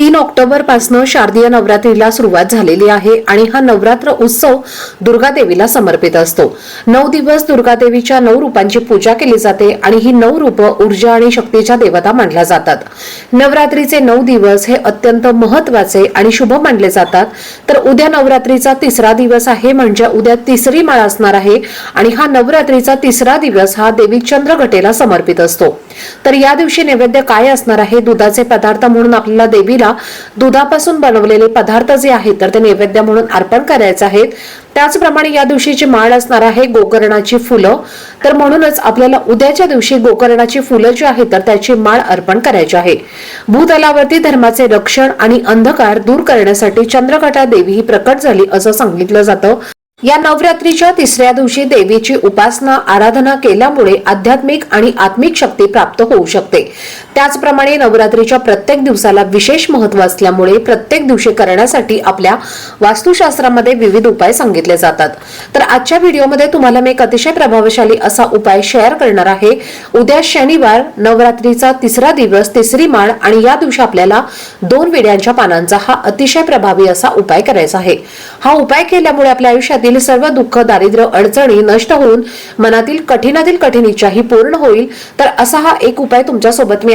तीन ऑक्टोबरपासनं शारदीय नवरात्रीला सुरुवात झालेली आहे आणि हा नवरात्र उत्सव दुर्गादेवीला समर्पित असतो. नऊ दिवस दुर्गादेवीच्या नऊ रूपांची पूजा केली जाते आणि ही नऊ रूप ऊर्जा आणि शक्तीच्या देवता मानल्या जातात. नवरात्रीचे नऊ दिवस हे अत्यंत महत्त्वाचे आणि शुभ मानले जातात. तर उद्या नवरात्रीचा तिसरा दिवस आहे म्हणजे उद्या तिसरी माळ असणार आहे आणि हा नवरात्रीचा तिसरा दिवस हा देवी चंद्रघटेला समर्पित असतो. तर या दिवशी नैवेद्य काय असणार आहे? दुधाचे पदार्थ म्हणून आपल्याला देवीला दुधापासून बनवलेले पदार्थ जे आहेत तर ते नैवेद्य म्हणून अर्पण करायचे आहेत. त्याचप्रमाणे या दिवशीची माळ असणार आहे गोकर्णाची फुलं. तर म्हणूनच आपल्याला उद्याच्या दिवशी गोकर्णाची फुलं जी आहेत तर त्याची माळ अर्पण करायची आहे. भूतलावरती धर्माचे रक्षण आणि अंधकार दूर करण्यासाठी चंद्रकटा देवी ही प्रकट झाली असं सांगितलं जातं. या नवरात्रीच्या तिसऱ्या दिवशी देवीची उपासना आराधना केल्यामुळे आध्यात्मिक आणि आत्मिक शक्ती प्राप्त होऊ शकते. त्याचप्रमाणे नवरात्रीच्या प्रत्येक दिवसाला विशेष महत्त्व असल्यामुळे प्रत्येक दिवशी करण्यासाठी आपल्या वास्तुशास्त्रामध्ये विविध उपाय सांगितले जातात. तर आजच्या व्हिडिओमध्ये तुम्हाला मी एक अतिशय प्रभावशाली असा उपाय शेअर करणार आहे. उद्या शनिवार नवरात्रीचा तिसरा दिवस तिसरी माळ आणि या दिवशी आपल्याला दोन विड्यांच्या पानांचा हा अतिशय प्रभावी असा उपाय करायचा आहे. हा उपाय केल्यामुळे आपल्या आयुष्यातील सर्व दुःख दारिद्र्य अडचणी नष्ट होऊन मनातील कठीणातील कठीण इच्छाही पूर्ण होईल. तर असा हा एक उपाय तुमच्यासोबत मी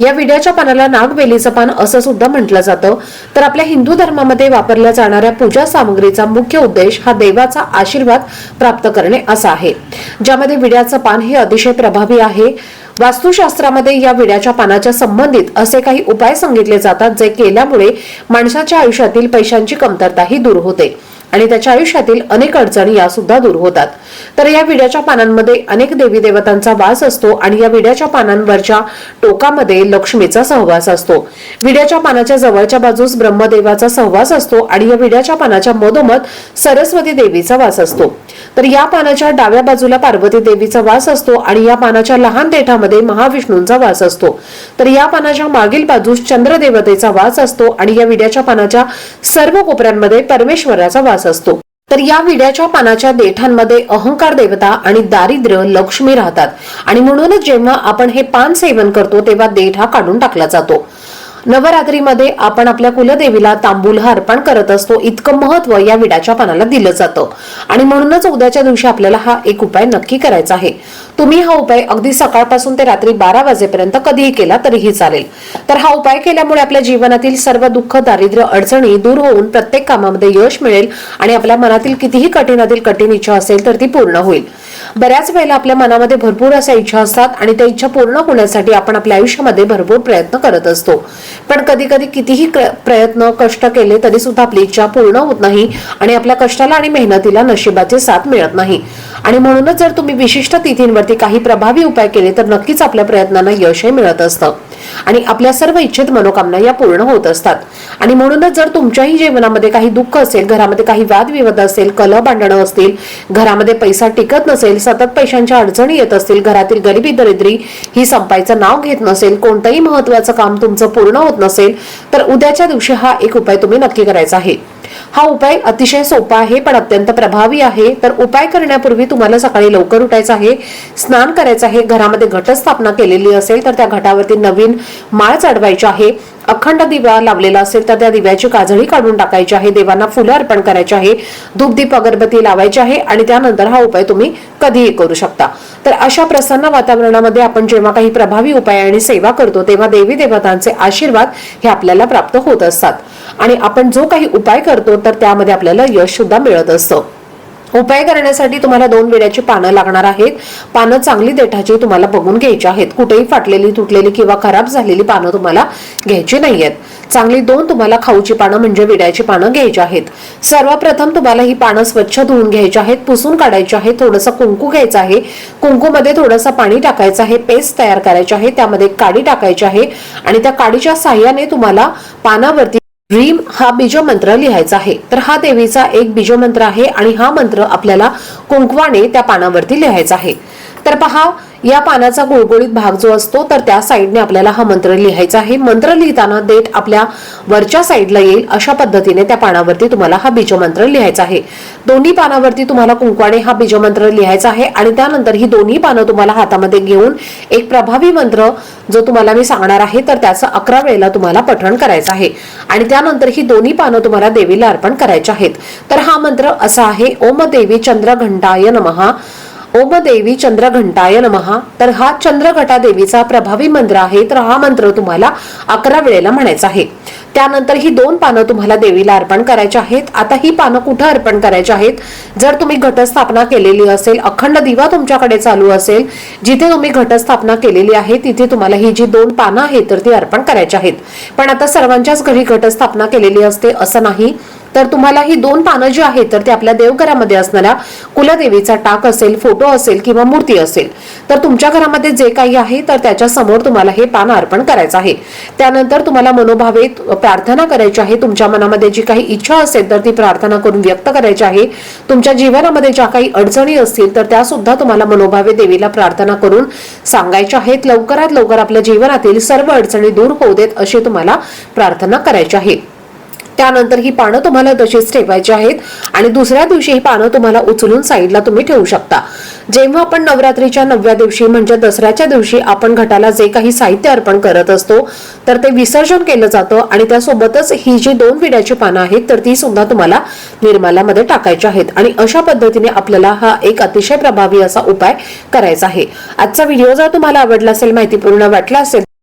या विड्याच्या पानाला नागवेलीचं पान असं सुद्धा म्हटलं जातं. तर आपल्या हिंदू धर्मामध्ये वापरल्या जाणाऱ्या पूजा सामग्रीचा मुख्य उद्देश हा देवाचा आशीर्वाद प्राप्त करणे असा आहे. ज्यामध्ये विड्याचं पान हे अतिशय प्रभावी आहे. वास्तुशास्त्रामध्ये या विड्याच्या पानाच्या संबंधित असे काही उपाय सांगितले जातात जे केल्यामुळे माणसाच्या आयुष्यातील पैशांची कमतरताही दूर होते. आणि त्याच्या आयुष्यातील अनेक अडचणी या सुद्धा दूर होतात. तर या विड्याच्या पानांमध्ये अनेक देवी देवतांचा वास असतो आणि या विड्याच्या पानांवरच्या टोकामध्ये लक्ष्मीचा सहवास असतो. विड्याच्या पानाच्या जवळच्या बाजूस ब्रह्मदेवाचा सहवास असतो आणि या विड्याच्या पानाच्या मधोमध सरस्वती देवीचा वास असतो. तर या पानाच्या डाव्या बाजूला पार्वती देवीचा वास असतो आणि या पानाच्या लहान देठामध्ये महाविष्णूंचा वास असतो. तर या पानाच्या मागील बाजूस चंद्रदेवतेचा वास असतो आणि या विड्याच्या पानाच्या सर्व कोपऱ्यांमध्ये परमेश्वराचा वास असतो. तर या विड्याच्या पानाच्या देठांमध्ये अहंकार देवता आणि दारिद्र्य लक्ष्मी राहतात. आणि म्हणूनच जेव्हा आपण हे पान सेवन करतो तेव्हा देठ हा काढून टाकला जातो. नवरात्रीमध्ये आपण आपल्या कुलदेवीला तांबूल अर्पण करत असतो. इतकं महत्त्व या विड्याच्या पानाला दिलं जातं. आणि म्हणूनच उद्याच्या दिवशी आपल्याला हा एक उपाय नक्की करायचा आहे. तुम्ही हा उपाय अगदी सकाळपासून ते रात्री बारा वाजेपर्यंत कधीही केला तरीही चालेल. तर हा उपाय केल्यामुळे आपल्या जीवनातील सर्व दुःख दारिद्र्य अडचणी दूर होऊन प्रत्येक कामामध्ये यश मिळेल आणि आपल्या मनातील कितीही कठीणातील कठीण इच्छा असेल तर ती पूर्ण होईल. बऱ्याच वेळेला आपल्या मनामध्ये भरपूर अशा इच्छा असतात आणि त्या इच्छा पूर्ण होण्यासाठी आपण आपल्या आयुष्यामध्ये भरपूर प्रयत्न करत असतो. पण कधी कधी कितीही प्रयत्न कष्ट केले तरी सुद्धा आपली इच्छा पूर्ण होत नाही आणि आपल्या कष्टाला आणि मेहनतीला नशिबाचे साथ मिळत नाही. आणि म्हणूनच जर तुम्ही विशिष्ट तिथींवरती काही प्रभावी उपाय केले तर नक्कीच आपल्या प्रयत्नांना यशही मिळत असतं. आणि आपल्या सर्व इच्छित मनोकामना या पूर्ण होत असतात. आणि म्हणूनच जर तुमच्याही जीवनामध्ये काही दुःख असेल घरामध्ये काही वादविवाद असेल कलह भांडणं असतील घरामध्ये पैसा टिकत नसेल सतत पैशांच्या अडचणी येत असतील घरातील गरिबी दरिद्री ही संपायचं नाव घेत नसेल कोणतंही महत्वाचं काम तुमचं पूर्ण होत नसेल तर उद्याच्या दिवशी हा एक उपाय तुम्ही नक्की करायचा आहे. हा उपाय अतिशय सोपा आहे पण अत्यंत प्रभावी आहे. तर उपाय करण्यापूर्वी तुम्हाला सकाळी लवकर उठायचं आहे स्नान करायचं आहे. घरामध्ये घटस्थापना केलेली असेल तर त्या घटावरती नवीन माळ चढवायची आहे. अखंड दिवा लावलेला असेल तर त्या दिव्याची काजळी काढून टाकायची आहे. देवांना फुलं अर्पण करायची आहे. धूपदीप अगरबत्ती लावायची आहे आणि त्यानंतर हा उपाय तुम्ही कधीही करू शकता. तर अशा प्रसन्न वातावरणामध्ये आपण जेव्हा काही प्रभावी उपाय आणि सेवा करतो तेव्हा देवी देवतांचे आशीर्वाद हे आपल्याला प्राप्त होत असतात. आणि आपण जो काही उपाय करतो तर त्यामध्ये आपल्याला यश सुद्धा मिळत असतं. उपाय करण्यासाठी तुम्हाला दोन विड्याची पानं लागणार आहेत. पानं चांगली देठाची तुम्हाला बघून घ्यायची आहेत. कुठेही फाटलेली तुटलेली किंवा खराब झालेली पानं तुम्हाला घ्यायची नाहीयेत. चांगली दोन तुम्हाला खाऊची पानं म्हणजे विड्याची पानं घ्यायची आहेत. सर्वप्रथम तुम्हाला ही पानं स्वच्छ धुवून घ्यायची आहेत पुसून काढायची आहे थोडंसं कुंकू घ्यायचं आहे. कुंकूमध्ये थोडंसं पाणी टाकायचं आहे पेस्ट तयार करायची आहे त्यामध्ये काडी टाकायची आहे आणि त्या काडीच्या साह्याने तुम्हाला पानावरती रीम हा बीजमंत्र लिहायचा आहे. तर हा देवीचा एक बीजमंत्र आहे आणि हा मंत्र आपल्याला कुंकवाने त्या पानावरती लिहायचा आहे. तर पहा या पानाचा गुळगुळीत भाग जो असतो तर त्या साईडने आपल्याला हा मंत्र लिहायचा आहे. मंत्र लिहिताना देठ आपल्या वरच्या साईडला येईल अशा पद्धतीने त्या पानावरती तुम्हाला हा बीजमंत्र लिहायचा आहे. दोन्ही पानावरती तुम्हाला कुंकवाने हा बीजमंत्र लिहायचा आहे आणि त्यानंतर ही दोन्ही पानं तुम्हाला हातामध्ये घेऊन एक प्रभावी मंत्र जो तुम्हाला मी सांगणार आहे तर त्याचं अकरा वेळेला तुम्हाला पठण करायचं आहे. आणि त्यानंतर ही दोन्ही पानं तुम्हाला देवीला अर्पण करायची आहेत. तर हा मंत्र असा आहे ओम देवी चंद्रघंटाय नमहा ओम देवी चंद्रघंटाय नमहा तर हा चंद्रघटा देवीचा प्रभावी मंत्र आहे. तर हा मंत्र तुम्हाला अकरा वेळेला म्हणायचा आहे. त्यानंतर ही दोन पानं तुम्हाला देवीला अर्पण करायची आहेत. आता ही पानं कुठं अर्पण करायची आहेत? जर तुम्ही घटस्थापना केलेली असेल अखंड दिवा तुमच्याकडे चालू असेल जिथे तुम्ही घटस्थापना केलेली आहे तिथे तुम्हाला ही जी दोन पानं आहेत तर ती अर्पण करायची आहेत. पण आता सर्वांच्याच घरी घटस्थापना केलेली असते असं नाही. तर तुम्हाला ही दोन पानं जी आहेत तर ते आपल्या देवघरामध्ये असणाऱ्या कुलदेवीचा टाक असेल फोटो असेल किंवा मूर्ती असेल तर तुमच्या घरामध्ये जे काही आहे तर त्याच्यासमोर तुम्हाला हे पान अर्पण करायचं आहे. त्यानंतर तुम्हाला मनोभावे प्रार्थना करायची आहे. तुमच्या मनामध्ये जी काही इच्छा असेल तर ती प्रार्थना करून व्यक्त करायची आहे. तुमच्या जीवनामध्ये ज्या काही अडचणी असतील तर त्या सुद्धा तुम्हाला मनोभावे देवीला प्रार्थना करून सांगायच्या आहेत. लवकरात लवकर आपल्या जीवनातील सर्व अडचणी दूर होऊ देत अशी तुम्हाला प्रार्थना करायची आहे. त्यानंतर ही पानं तुम्हाला तशीच ठेवायची आहेत आणि दुसऱ्या दिवशी ही पानं तुम्हाला उचलून साईडला तुम्ही ठेवू शकता. जेव्हा आपण नवरात्रीच्या नवव्या दिवशी म्हणजे दसऱ्याच्या दिवशी आपण घटाला जे काही साहित्य अर्पण करत असतो तर ते विसर्जन केलं जातं आणि त्यासोबतच ही जी दोन विड्याची पानं आहेत तर ती सुद्धा तुम्हाला निर्माल्यामध्ये टाकायची आहेत. आणि अशा पद्धतीने आपल्याला हा एक अतिशय प्रभावी असा उपाय करायचा आहे. आजचा व्हिडिओ जर तुम्हाला आवडला असेल माहितीपूर्ण वाटला असेल